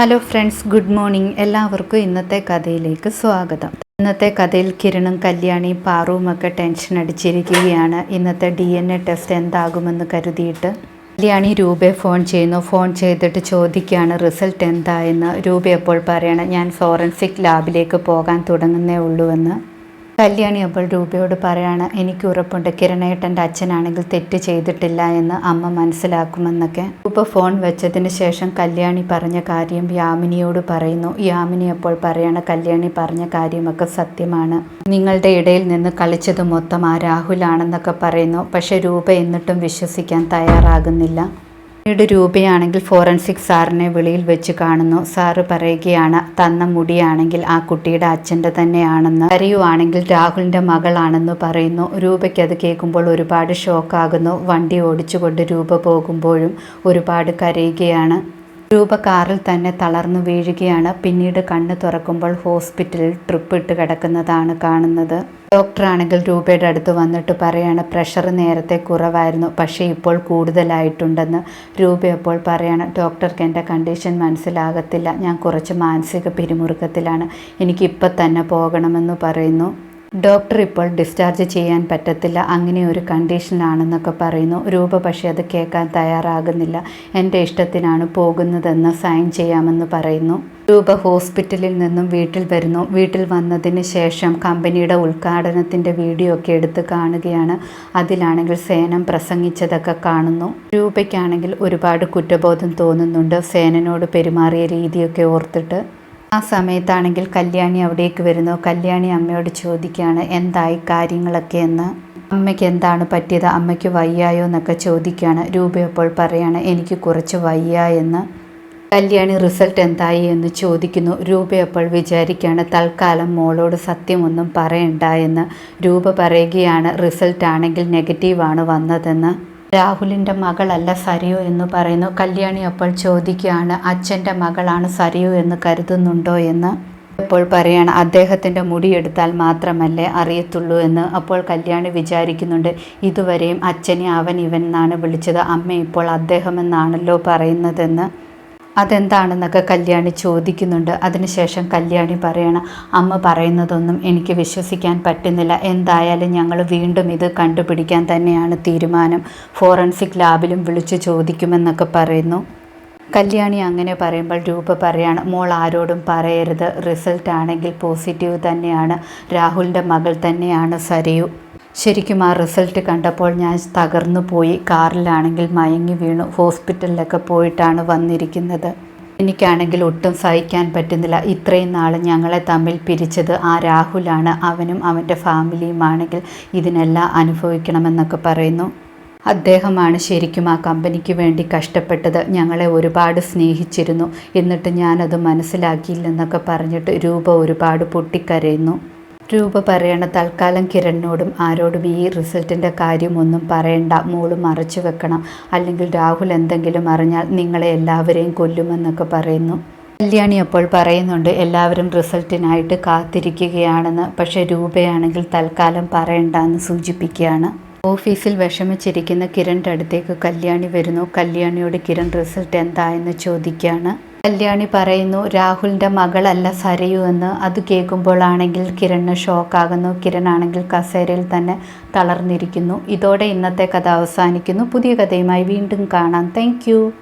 Hello friends good morning എല്ലാവർക്കും ഇന്നത്തെ കഥയിലേക്ക് സ്വാഗതം. ഇന്നത്തെ കഥയിൽ കിരണും കല്യാണിയും പാറുവുമൊക്കെ ടെൻഷൻ അടിച്ചിരിക്കുകയാണ്. ഇന്നത്തെ ഡി എൻ എ ടെസ്റ്റ് എന്താകുമെന്ന് കരുതിയിട്ട് കല്യാണി രൂപയെ ഫോൺ ചെയ്യുന്നു. ഫോൺ ചെയ്തിട്ട് ചോദിക്കുകയാണ് റിസൾട്ട് എന്തായെന്ന് രൂപ രൂപയെപ്പോൾ പറയണം ഞാൻ ഫോറൻസിക് ലാബിലേക്ക് പോകാൻ തുടങ്ങുന്നേ ഉള്ളൂവെന്ന് കല്യാണി അപ്പോൾ രൂപയോട് പറയാണ് എനിക്ക് ഉറപ്പുണ്ട്. കിരണേട്ടന്റെ അച്ഛനാണെങ്കിൽ തെറ്റ് ചെയ്തിട്ടില്ല എന്ന് അമ്മ മനസ്സിലാക്കുമെന്നൊക്കെ. രൂപ ഫോൺ വെച്ചതിന് ശേഷം കല്യാണി പറഞ്ഞ കാര്യം യാമിനിയോട് പറയുന്നു. യാമിനി അപ്പോൾ പറയാണ് കല്യാണി പറഞ്ഞ കാര്യമൊക്കെ സത്യമാണ്. നിങ്ങളുടെ ഇടയിൽ നിന്ന് കളിച്ചത് മൊത്തം ആ രാഹുലാണെന്നൊക്കെ പറയുന്നു. പക്ഷെ രൂപ എന്നിട്ടും വിശ്വസിക്കാൻ തയ്യാറാകുന്നില്ല. പിന്നീട് രൂപയാണെങ്കിൽ ഫോറൻസിക് സാറിനെ വെളിയിൽ വെച്ച് കാണുന്നു. സാറ് പറയുകയാണ് തന്ന മുടിയാണെങ്കിൽ ആ കുട്ടിയുടെ അച്ഛന്റെ തന്നെയാണെന്ന്. കരയുവാണെങ്കിൽ രാഹുലിന്റെ മകളാണെന്ന് പറയുന്നു. രൂപയ്ക്ക് അത് കേൾക്കുമ്പോൾ ഒരുപാട് ഷോക്കാകുന്നു. വണ്ടി ഓടിച്ചുകൊണ്ട് രൂപ പോകുമ്പോഴും ഒരുപാട് കരയുകയാണ്. രൂപ കാറിൽ തന്നെ തളർന്നു വീഴുകയാണ്. പിന്നീട് കണ്ണ് തുറക്കുമ്പോൾ ഹോസ്പിറ്റലിൽ ട്രിപ്പ് ഇട്ട് കിടക്കുന്നതാണ് കാണുന്നത്. ഡോക്ടറാണെങ്കിൽ രൂപയുടെ അടുത്ത് വന്നിട്ട് പറയാണ് പ്രഷർ നേരത്തെ കുറവായിരുന്നു പക്ഷേ ഇപ്പോൾ കൂടുതലായിട്ടുണ്ടെന്ന്. രൂപ അപ്പോൾ പറയാണ് ഡോക്ടർക്ക് എന്റെ കണ്ടീഷൻ മനസ്സിലാകത്തില്ല. ഞാൻ കുറച്ച് മാനസിക പിരിമുറുക്കത്തിലാണ്. എനിക്കിപ്പോൾ തന്നെ പോകണമെന്ന് പറയുന്നു. ഡോക്ടർ ഇപ്പോൾ ഡിസ്ചാർജ് ചെയ്യാൻ പറ്റത്തില്ല. അങ്ങനെ ഒരു കണ്ടീഷനിലാണെന്നൊക്കെ പറയുന്നു. രൂപ പക്ഷേ അത് കേൾക്കാൻ തയ്യാറാകുന്നില്ല. എന്റെ ഇഷ്ടത്തിനാണ് പോകുന്നതെന്ന് സൈൻ ചെയ്യാമെന്ന് പറയുന്നു. രൂപ ഹോസ്പിറ്റലിൽ നിന്നും വീട്ടിൽ വരുന്നു. വീട്ടിൽ വന്നതിന് ശേഷം കമ്പനിയുടെ ഉദ്ഘാടനത്തിന്റെ വീഡിയോ ഒക്കെ എടുത്ത് കാണുകയാണ്. അതിലാണെങ്കിൽ സേനം പ്രസംഗിച്ചതൊക്കെ കാണുന്നു. രൂപയ്ക്കാണെങ്കിൽ ഒരുപാട് കുറ്റബോധം തോന്നുന്നുണ്ട്. സേനനോട് പെരുമാറിയ രീതിയൊക്കെ ഓർത്തിട്ട്. ആ സമയത്താണെങ്കിൽ കല്യാണി അവിടേക്ക് വരുന്നു. കല്യാണി അമ്മയോട് ചോദിക്കുകയാണ് എന്തായി കാര്യങ്ങളൊക്കെ എന്ന്? അമ്മയ്ക്ക് എന്താണ് പറ്റിയത്? അമ്മയ്ക്ക് വയ്യായോ? എന്നൊക്കെ ചോദിക്കുകയാണ്. രൂപ അപ്പോൾ പറയാണ് എനിക്ക് കുറച്ച് വയ്യ എന്ന്. കല്യാണി റിസൾട്ട് എന്തായി? എന്ന് ചോദിക്കുന്നു. രൂപ അപ്പോൾ വിചാരിക്കുകയാണ് തൽക്കാലം മോളോട് സത്യമൊന്നും പറയണ്ട എന്ന്. രൂപ പറയുകയാണ് റിസൾട്ട് ആണെങ്കിൽ നെഗറ്റീവാണ് വന്നതെന്ന്. രാഹുലിന്റെ മകളല്ല സരിയു എന്ന് പറയുന്നു. കല്യാണി അപ്പോൾ ചോദിക്കുകയാണ് അച്ഛന്റെ മകളാണ് സരിയു എന്ന് കരുതുന്നുണ്ടോ എന്ന്? അപ്പോൾ പറയാണ് അദ്ദേഹത്തിന്റെ മുടിയെടുത്താൽ മാത്രമല്ലേ അറിയത്തുള്ളൂ എന്ന്. അപ്പോൾ കല്യാണി വിചാരിക്കുന്നുണ്ട് ഇതുവരെയും അച്ഛനെ അവൻ ഇവൻ എന്നാണ് വിളിച്ചത്. അമ്മ ഇപ്പോൾ അദ്ദേഹം എന്നാണല്ലോ പറയുന്നതെന്ന്. അതെന്താണെന്നൊക്കെ കല്യാണി ചോദിക്കുന്നുണ്ട്. അതിനുശേഷം കല്യാണി പറയണം അമ്മ പറയുന്നതൊന്നും എനിക്ക് വിശ്വസിക്കാൻ പറ്റുന്നില്ല. എന്തായാലും ഞങ്ങൾ വീണ്ടും ഇത് കണ്ടുപിടിക്കാൻ തന്നെയാണ് തീരുമാനം. ഫോറൻസിക് ലാബിലും വിളിച്ചു ചോദിക്കുമെന്നൊക്കെ പറയുന്നു. കല്യാണി അങ്ങനെ പറയുമ്പോൾ രൂപ പറയാണ് മോൾ ആരോടും പറയരുത്. റിസൾട്ട് ആണെങ്കിൽ പോസിറ്റീവ് തന്നെയാണ്. രാഹുലിന്റെ മകൾ തന്നെയാണ് സരയു. ശരിക്കും ആ റിസൾട്ട് കണ്ടപ്പോൾ ഞാൻ തകർന്നു പോയി. കാറിലാണെങ്കിൽ മയങ്ങി വീണു. ഹോസ്പിറ്റലിലൊക്കെ പോയിട്ടാണ് വന്നിരിക്കുന്നത്. എനിക്കാണെങ്കിൽ ഒട്ടും സഹിക്കാൻ പറ്റുന്നില്ല. ഇത്രയും നാൾ ഞങ്ങളെ തമ്മിൽ പിരിച്ചത് ആ രാഹുലാണ്. അവനും അവന്റെ ഫാമിലിയുമാണെങ്കിൽ ഇതിനെല്ലാം അനുഭവിക്കണമെന്നൊക്കെ പറയുന്നു. അദ്ദേഹമാണ് ശരിക്കും ആ കമ്പനിക്ക് വേണ്ടി കഷ്ടപ്പെട്ടത്. ഞങ്ങളെ ഒരുപാട് സ്നേഹിച്ചിരുന്നു. എന്നിട്ട് ഞാനത് മനസ്സിലാക്കിയില്ലെന്നൊക്കെ പറഞ്ഞിട്ട് രൂപ ഒരുപാട് പൊട്ടിക്കരയുന്നു. രൂപ പറയണ തൽക്കാലം കിരണിനോടും ആരോടും ഈ റിസൾട്ടിന്റെ കാര്യമൊന്നും പറയണ്ട. മോൾ മറച്ചു വെക്കണം. അല്ലെങ്കിൽ രാഹുൽ എന്തെങ്കിലും അറിഞ്ഞാൽ നിങ്ങളെ എല്ലാവരെയും കൊല്ലുമെന്നൊക്കെ പറയുന്നു. കല്യാണി അപ്പോൾ പറയുന്നുണ്ട് എല്ലാവരും റിസൾട്ടിനായിട്ട് കാത്തിരിക്കുകയാണെന്ന്. പക്ഷേ രൂപയാണെങ്കിൽ തൽക്കാലം പറയണ്ട എന്ന് സൂചിപ്പിക്കുകയാണ്. ഓഫീസിൽ വിഷമിച്ചിരിക്കുന്ന കിരണിന്റെ അടുത്തേക്ക് കല്യാണി വരുന്നു. കല്യാണിയോട് കിരൺ റിസൾട്ട് എന്തായെന്ന് ചോദിക്കുകയാണ്. കല്യാണി പറയുന്നു രാഹുലിന്റെ മകളല്ല സരയു എന്ന്. അത് കേൾക്കുമ്പോഴാണെങ്കിൽ കിരണ് ഷോക്കാകുന്നു. കിരണാണെങ്കിൽ കസേരയിൽ തന്നെ തളർന്നിരിക്കുന്നു. ഇതോടെ ഇന്നത്തെ കഥ അവസാനിക്കുന്നു. പുതിയ കഥയുമായി വീണ്ടും കാണാം. താങ്ക്